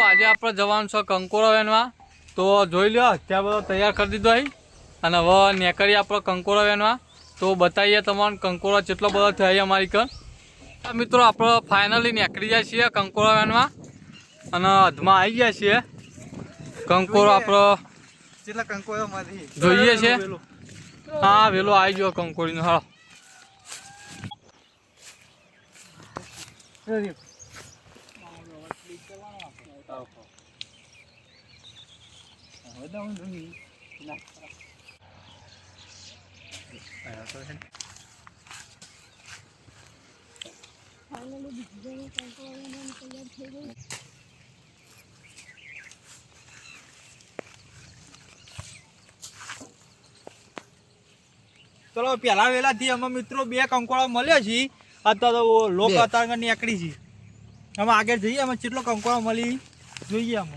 આજે આપણે જવાનું છે કંકોરો વેનવા તો જોઈ લો અત્યારે બધો તૈયાર કરી દીધો અહીં. અને હવે નેકરી આપણે કંકોરો વેનવા તો બતાવીએ તમારે કંકોરો કેટલો બધો થાય અમારી આ મિત્રો આપણે ફાઇનલી નીકળી જાય છીએ કંકોળા વેનમાં. અને અધમાં આવી ગયા છીએ. કંકોરો આપણો કંકોયો જોઈએ છે. હા વેલો આવી ગયો કંકોળીનો. હાલો. ચલો પેલા વેલા થી અમે મિત્રો બે કંકોળો મળ્યો છે. અત્યારે તો લોક અતાર અત્યારે નીકળી છે. અમે આગળ જઈએ અમે કેટલો કંકોળો મળી જોઈએ અમે.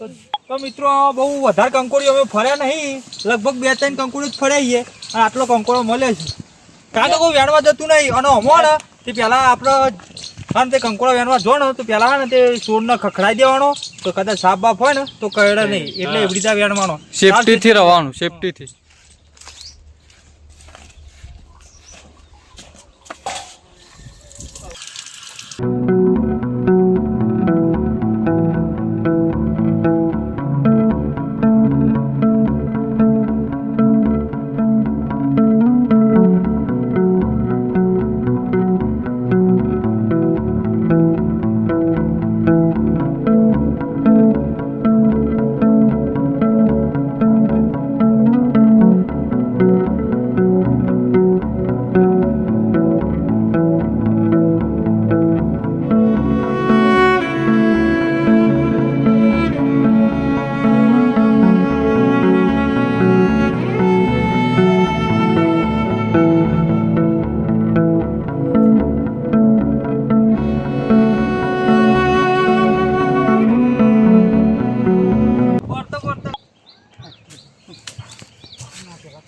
તો- મિત્રો મિત્રો બહુ વધારે કંકોડીઓ અમે ફર્યા નહીં. લગભગ બે ત્રણ કંકોડી જ ફર્યા અને આટલો કંકોડો મળે છે. કાં તો કોઈ વેણવા જતું નહીં. અને અમોણ તે પહેલાં આપણે અને તે કંકોડો વેણવા જો ને તો પહેલા ને તે સોરને ખખડાઈ દેવાનો. તો કદાચ સાપ બાપ હોય ને તો કરડે નહીં. એટલે એવી રીતે વેણવાનો. સેફટીથી રહેવાનું સેફટીથી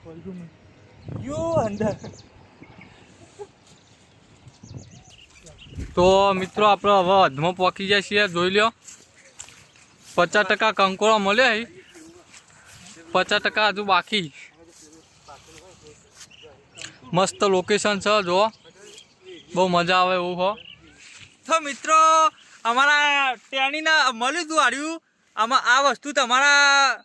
સ્ટાર્ટ યુ અંદર. તો મિત્રો આપણે હવે અધમાં પહોંચી જાય છીએ જોઈ લ્યો. પચાસ ટકા કંકોળો મળ્યો પચાસ ટકા હજુ બાકી. મસ્ત લોકેશન છે જો બહુ મજા આવે એવું હો. તો મિત્રો અમારા ટેણીના મળ્યું હતું આર્યું આમાં આ વસ્તુ તમારા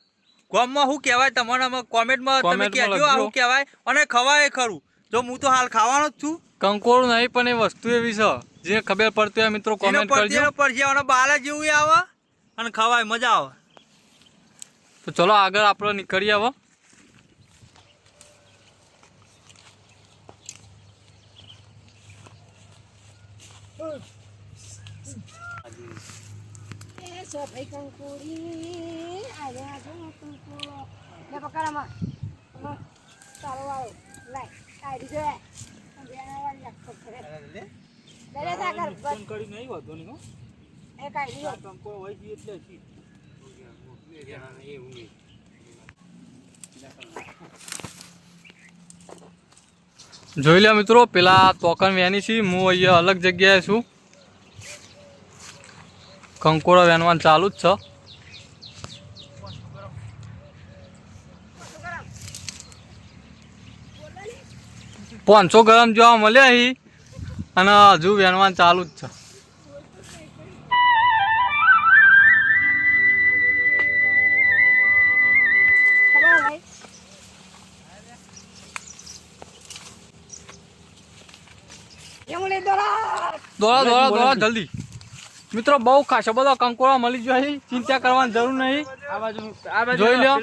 ગામમાં શું કહેવાય? તમારા કોમેન્ટમાં તમે કહેજો આ લખજો. શું કહેવાય. અને ખવાય ખરું. જો હું તો હાલ ખાવાનો જ છું. કંકોળું નહીં પણ એ વસ્તુ એવી છે જે ખબર પડતી હોય મિત્રો કોમેન્ટ કરજો. પરજીવાનો બાલા જેવું આવે અને ખવાય મજા આવે. તો ચલો આગળ આપણે નીકળીએ આવો એ સોભાઈ કંકુડી આજે આ જો. કંકુડો લે પકડામાં. તારો વાળો. લાય કાઢી દે. જોઈ લે મિત્રો પેલા તોકન વેની છે હું અહીંયા અલગ જગ્યાએ છું. કંકોડો વેનવાનું ચાલુ જ છે. પાંચસો ગ્રામ જોવા મળ્યા અહીં અને હજુ વેનવાનું ચાલુ જ છે. દોડા દોડા દોડા જલ્દી. મિત્રો બહુ ખાસો બધો કંકોળા મળી જાય ચિંતા કરવાની જરૂર નહીં. જોઈ લ્યો.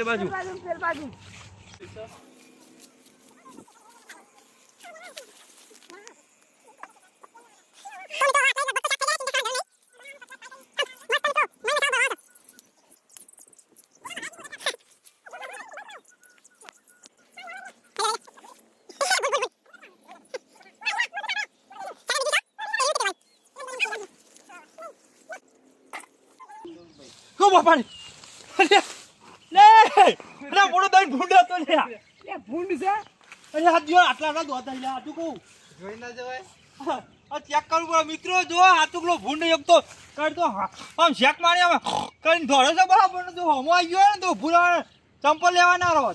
પેલી પાણી. લે અરે મોટો દઈ ભૂંડો હતો લે લે ભૂંડ છે? અરે આ જો આટલા ના દોતા લે આટું કહું. જોઈ ના જવાય. આ ચેક કરવું પડે મિત્રો જો આ ટુકડો ભૂંડ એક તો કાઢ તો હા, આમ શેક મારી આમ કરીને ધોળે છે બરાબર ને જો હમો આવી ગયો ને તો ભૂરા ચંપલ લેવાના રહો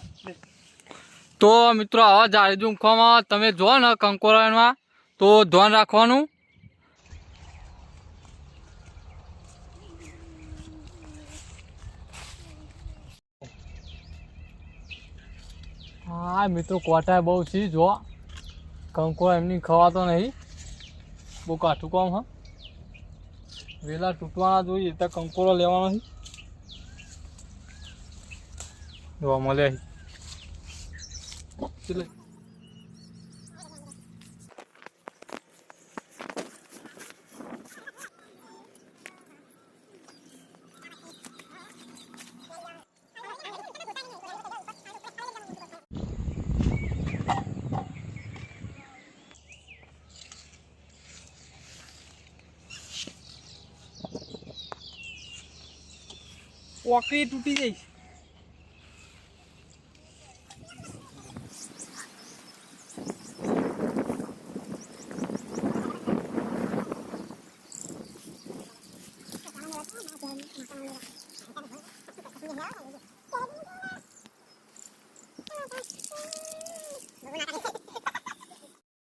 તો મિત્રો આવા જાળી ઝુંખવામાં તમે જો ને કંકોરામાં તો ધ્યાન રાખવાનું. હા મિત્રો કોટા બહુ છે, જો. કંકો એમની ખવાતો નહીં. બહુ કાઠું કામ, હા. વેલા તૂટવાના જોઈએ તો કંકોરો લેવાનો છે. જોવા મળે છે. ચલે તૂટી જઈશ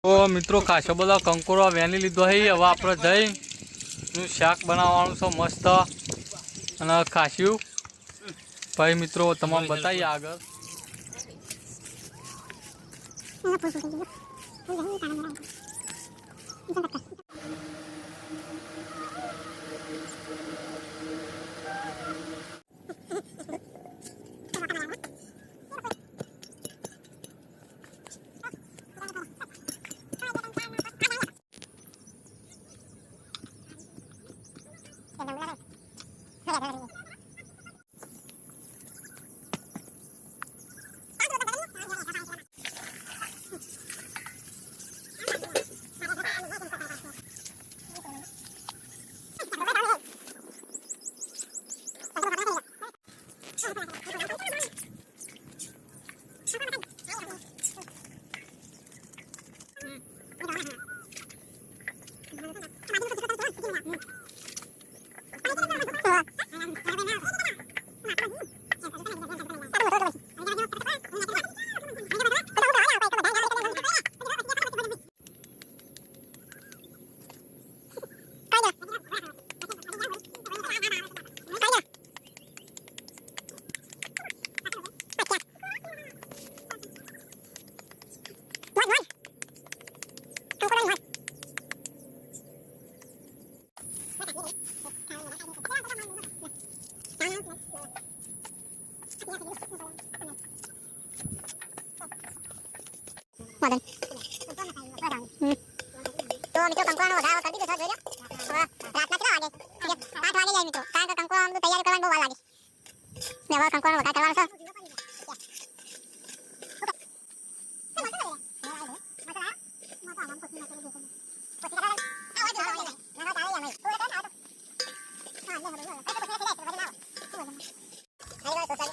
તો મિત્રો ખાસો બધા કંકોરો વેની લીધો છે હવે આપણે જઈ શાક બનાવવાનું છે મસ્ત. અને ખાસ્યું ભાઈ મિત્રો તમામ બતાવીએ આગળ. તો મિત્રો કંકુવાનો વધારો કરી દીધો છે જોઈ લો હવે રાતના કેટલા વાગે આઠ વાગે જાય મિત્રો કારણ કે કંકુઆ આમ તો તૈયારી કરવાની બહુ વાર લાગે ને હવે કંકુવાનો વધારો કરવાનો છે Vay,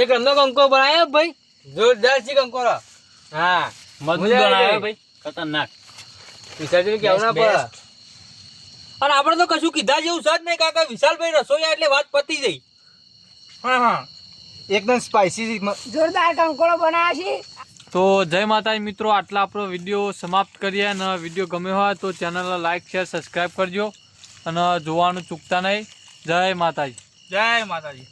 એક રમનો કંકો બનાવ્યો ભાઈ? જોરદાર છે કંકો હા. મજબૂત બનાવ્યો ભાઈ. ખતરનાક. વિસર્જન કેવું ના પડે? અને આપણે તો કશું કીધા જેવું છે જ નહીં કાકા. વિશાલભાઈ રસોઈયા એટલે વાત પતી જઈ હા હા. એકદમ સ્પાઇસી જોરદાર કંકોળો બનાવ્યા છે. તો જય માતાજી મિત્રો આટલા આપણો વીડિયો સમાપ્ત કરીએ અને વીડિયો ગમ્યો હોય તો ચેનલને લાઇક શેર સબસ્ક્રાઈબ કરજો. અને જોવાનું ચૂકતા નહીં. જય માતાજી. જય માતાજી.